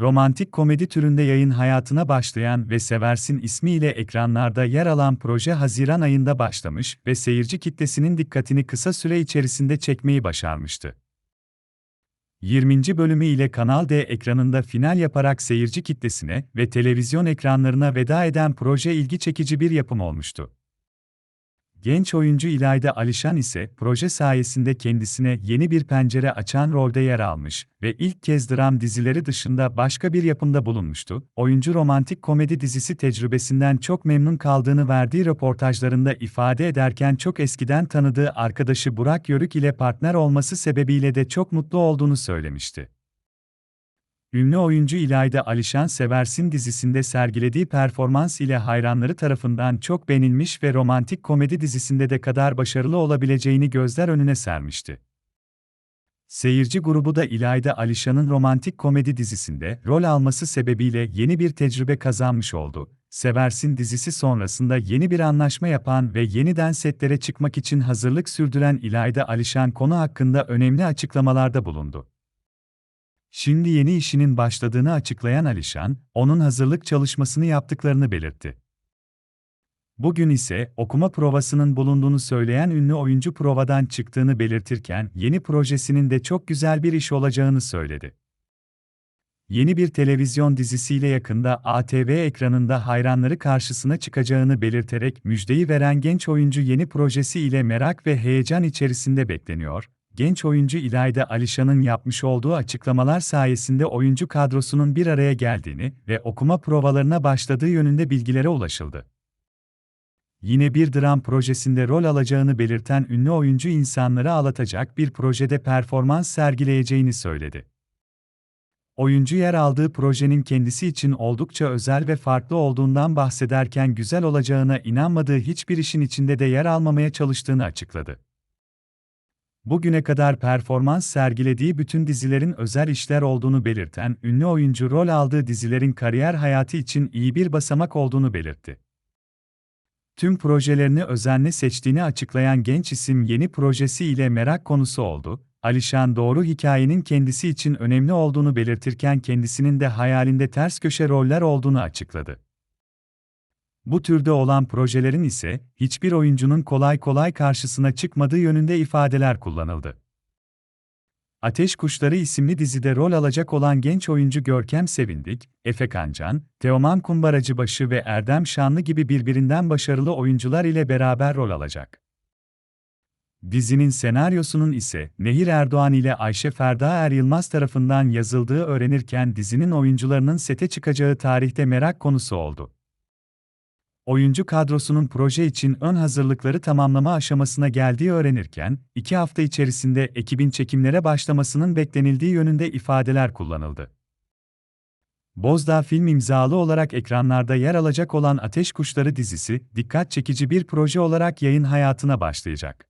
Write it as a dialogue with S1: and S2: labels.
S1: Romantik komedi türünde yayın hayatına başlayan ve Seversin ismiyle ekranlarda yer alan proje Haziran ayında başlamış ve seyirci kitlesinin dikkatini kısa süre içerisinde çekmeyi başarmıştı. 20. bölümü ile Kanal D ekranında final yaparak seyirci kitlesine ve televizyon ekranlarına veda eden proje ilgi çekici bir yapım olmuştu. Genç oyuncu İlayda Alişan ise proje sayesinde kendisine yeni bir pencere açan rolde yer almış ve ilk kez dram dizileri dışında başka bir yapımda bulunmuştu. Oyuncu romantik komedi dizisi tecrübesinden çok memnun kaldığını verdiği röportajlarında ifade ederken çok eskiden tanıdığı arkadaşı Burak Yörük ile partner olması sebebiyle de çok mutlu olduğunu söylemişti. Ünlü oyuncu İlayda Alişan Seversin dizisinde sergilediği performans ile hayranları tarafından çok beğenilmiş ve romantik komedi dizisinde de kadar başarılı olabileceğini gözler önüne sermişti. Seyirci grubu da İlayda Alişan'ın romantik komedi dizisinde rol alması sebebiyle yeni bir tecrübe kazanmış oldu. Seversin dizisi sonrasında yeni bir anlaşma yapan ve yeniden setlere çıkmak için hazırlık sürdüren İlayda Alişan konu hakkında önemli açıklamalarda bulundu. Şimdi yeni işinin başladığını açıklayan Alişan, onun hazırlık çalışmasını yaptıklarını belirtti. Bugün ise okuma provasının bulunduğunu söyleyen ünlü oyuncu provadan çıktığını belirtirken yeni projesinin de çok güzel bir iş olacağını söyledi. Yeni bir televizyon dizisiyle yakında ATV ekranında hayranları karşısına çıkacağını belirterek müjdeyi veren genç oyuncu yeni projesi ile merak ve heyecan içerisinde bekleniyor, genç oyuncu İlayda Alişan'ın yapmış olduğu açıklamalar sayesinde oyuncu kadrosunun bir araya geldiğini ve okuma provalarına başladığı yönünde bilgilere ulaşıldı. Yine bir dram projesinde rol alacağını belirten ünlü oyuncu insanları ağlatacak bir projede performans sergileyeceğini söyledi. Oyuncu yer aldığı projenin kendisi için oldukça özel ve farklı olduğundan bahsederken güzel olacağına inanmadığı hiçbir işin içinde de yer almamaya çalıştığını açıkladı bugüne kadar performans sergilediği bütün dizilerin özel işler olduğunu belirten ünlü oyuncu rol aldığı dizilerin kariyer hayatı için iyi bir basamak olduğunu belirtti. Tüm projelerini özenle seçtiğini açıklayan genç isim yeni projesi ile merak konusu oldu. Alişan doğru hikayenin kendisi için önemli olduğunu belirtirken kendisinin de hayalinde ters köşe roller olduğunu açıkladı. Bu türde olan projelerin ise hiçbir oyuncunun kolay kolay karşısına çıkmadığı yönünde ifadeler kullanıldı. Ateş Kuşları isimli dizide rol alacak olan genç oyuncu Görkem Sevindik, Efe Kancan, Teoman Kumbaracıbaşı ve Erdem Şanlı gibi birbirinden başarılı oyuncular ile beraber rol alacak. Dizinin senaryosunun ise Nehir Erdoğan ile Ayşe Ferda Er Yılmaz tarafından yazıldığı öğrenirken dizinin oyuncularının sete çıkacağı tarihte merak konusu oldu oyuncu kadrosunun proje için ön hazırlıkları tamamlama aşamasına geldiği öğrenirken, iki hafta içerisinde ekibin çekimlere başlamasının beklenildiği yönünde ifadeler kullanıldı. Bozdağ film imzalı olarak ekranlarda yer alacak olan Ateş Kuşları dizisi, dikkat çekici bir proje olarak yayın hayatına başlayacak.